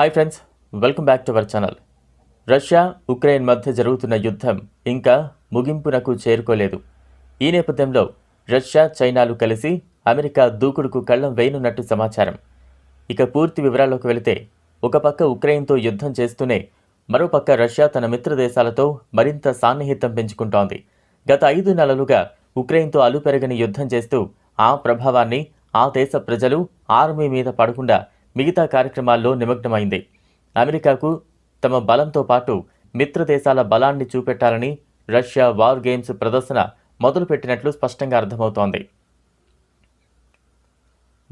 Hi friends welcome back to our channel Russia Ukraine మధ్య జరుగుతున్న యుద్ధం ఇంకా ముగింపునకు చేరుకోలేదు. ఈ నేపథ్యంలో రష్యా చైనాలు కలిసి అమెరికా దూకుడుకు కళ్ళం వేయనున్నట్టు సమాచారం. ఇక పూర్తి వివరాల్లోకి వెళితే ఒక పక్క ఉక్రెయిన్తో యుద్ధం చేస్తూనే మరోపక్క రష్యా తన మిత్ర దేశాలతో మరింత సాన్నిహిత్యం పెంచుకుంటోంది. గత ఐదు నెలలుగా ఉక్రెయిన్తో అలుపెరగని యుద్ధం చేస్తూ ఆ ప్రభావాన్ని ఆ దేశ ప్రజలు ఆర్మీ మీద పడకుండా మిగతా కార్యక్రమాల్లో నిమగ్నమైంది. అమెరికాకు తమ బలంతో పాటు మిత్రదేశాల బలాన్ని చూపెట్టాలని రష్యా వార్ గేమ్స్ ప్రదర్శన మొదలుపెట్టినట్లు స్పష్టంగా అర్థమవుతోంది.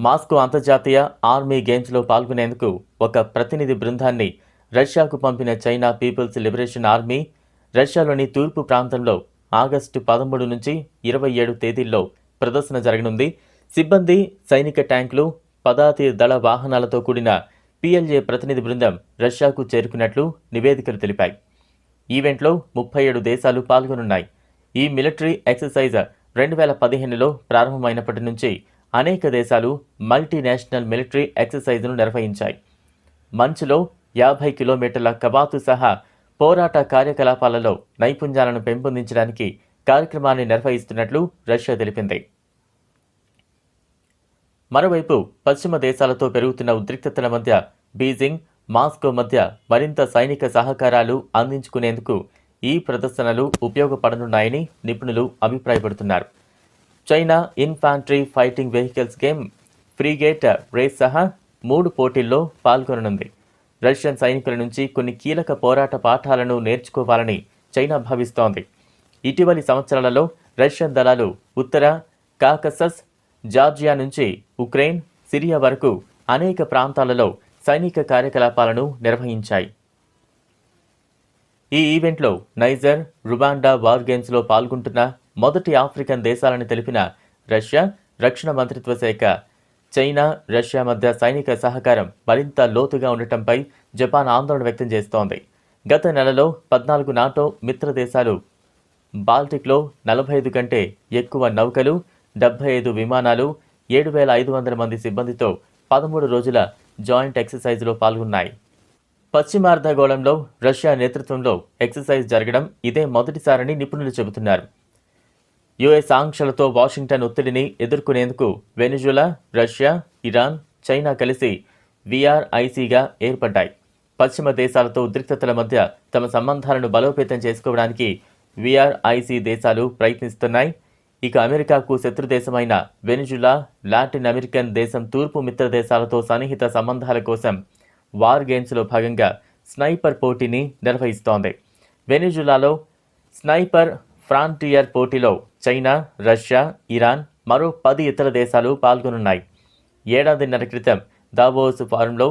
మాస్కో అంతర్జాతీయ ఆర్మీ గేమ్స్లో పాల్గొనేందుకు ఒక ప్రతినిధి బృందాన్ని రష్యాకు పంపిన చైనా పీపుల్స్ లిబరేషన్ ఆర్మీ రష్యాలోని తూర్పు ప్రాంతంలో ఆగస్టు పదమూడు నుంచి ఇరవై ఏడు తేదీల్లో ప్రదర్శన జరగనుంది. సిబ్బంది సైనిక ట్యాంకులు పదాతి దళ వాహనాలతో కూడిన పిఎల్జే ప్రతినిధి బృందం రష్యాకు చేరుకున్నట్లు నివేదికలు తెలిపాయి. ఈవెంట్లో ముప్పై ఏడు దేశాలు పాల్గొనున్నాయి. ఈ మిలిటరీ ఎక్సర్సైజ్ రెండు వేల పదిహేనులో ప్రారంభమైనప్పటి నుంచి అనేక దేశాలు మల్టీనేషనల్ మిలిటరీ ఎక్సర్సైజ్ను నిర్వహించాయి. మంచులో యాభై కిలోమీటర్ల కవాతు సహా పోరాట కార్యకలాపాలలో నైపుణ్యాలను పెంపొందించడానికి కార్యక్రమాన్ని నిర్వహిస్తున్నట్లు రష్యా తెలిపింది. మరోవైపు పశ్చిమ దేశాలతో పెరుగుతున్న ఉద్రిక్తతల మధ్య బీజింగ్ మాస్కో మధ్య మరింత సైనిక సహకారాలు అందించుకునేందుకు ఈ ప్రదర్శనలు ఉపయోగపడనున్నాయని నిపుణులు అభిప్రాయపడుతున్నారు. China infantry fighting vehicles game frigate race సహా మూడు పోటీల్లో పాల్గొననుంది. రష్యన్ సైనికుల నుంచి కొన్ని కీలక పోరాట పాఠాలను నేర్చుకోవాలని చైనా భావిస్తోంది. ఇటీవలి సంవత్సరాలలో రష్యన్ దళాలు ఉత్తర కాకసస్ జార్జియా నుంచి ఉక్రెయిన్ సిరియా వరకు అనేక ప్రాంతాలలో సైనిక కార్యకలాపాలను నిర్వహించాయి. ఈ ఈవెంట్లో నైజర్ రుబాండా వార్ గేమ్స్లో పాల్గొంటున్న మొదటి ఆఫ్రికన్ దేశాలని తెలిపిన రష్యా రక్షణ మంత్రిత్వ శాఖ చైనా రష్యా మధ్య సైనిక సహకారం మరింత లోతుగా ఉండటంపై జపాన్ ఆందోళన వ్యక్తం చేస్తోంది. గత నెలలో పద్నాలుగు నాటో మిత్ర దేశాలు బాల్టిక్లో నలభై ఐదు కంటే ఎక్కువ నౌకలు డెబ్బై ఐదు విమానాలు ఏడు వేల ఐదు వందల మంది సిబ్బందితో పదమూడు రోజుల జాయింట్ ఎక్సర్సైజ్లో పాల్గొన్నాయి. పశ్చిమార్ధగోళంలో రష్యా నేతృత్వంలో ఎక్సర్సైజ్ జరగడం ఇదే మొదటిసారని నిపుణులు చెబుతున్నారు. యుఎస్ ఆంక్షలతో వాషింగ్టన్ ఒత్తిడిని ఎదుర్కొనేందుకు వెనిజులా రష్యా ఇరాన్ చైనా కలిసి విఆర్ఐసిగా ఏర్పడ్డాయి. పశ్చిమ దేశాలతో ఉద్రిక్తతల మధ్య తమ సంబంధాలను బలోపేతం చేసుకోవడానికి విఆర్ఐసి దేశాలు ప్రయత్నిస్తున్నాయి. ఇక అమెరికాకు శత్రుదేశమైన వెనిజులా లాటిన్ అమెరికన్ దేశం తూర్పు మిత్ర దేశాలతో సన్నిహిత సంబంధాల కోసం వార్ గేమ్స్లో భాగంగా స్నైపర్ పోటీని నిర్వహిస్తోంది. వెనిజులాలో స్నైపర్ ఫ్రాంటియర్ పోటీలో చైనా రష్యా ఇరాన్ మరో పది ఇతర దేశాలు పాల్గొనున్నాయి. ఏడాదిన్నర క్రితం దావోస్ ఫారంలో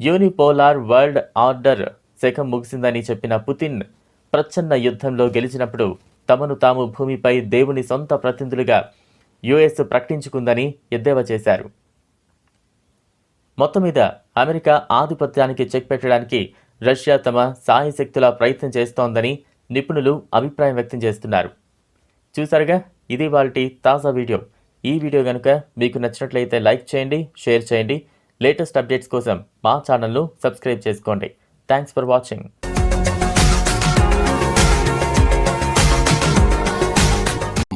యూనిపోలార్ వరల్డ్ ఆర్డర్ శకం ముగిసిందని చెప్పిన పుతిన్ ప్రచ్ఛన్న యుద్ధంలో గెలిచినప్పుడు తమను తాము భూమిపై దేవుని సొంత ప్రతినిధులుగా యుఎస్ ప్రకటించుకుందని ఎద్దేవా చేశారు. మొత్తం మీద అమెరికా ఆధిపత్యానికి చెక్ పెట్టడానికి రష్యా తమ సాయశక్తులా ప్రయత్నం చేస్తోందని నిపుణులు అభిప్రాయం వ్యక్తం చేస్తున్నారు. చూసారుగా ఇది వాళ్ళ తాజా వీడియో. ఈ వీడియో కనుక మీకు నచ్చినట్లయితే లైక్ చేయండి షేర్ చేయండి. లేటెస్ట్ అప్డేట్స్ కోసం మా ఛానల్ను సబ్స్క్రైబ్ చేసుకోండి. Thanks for watching.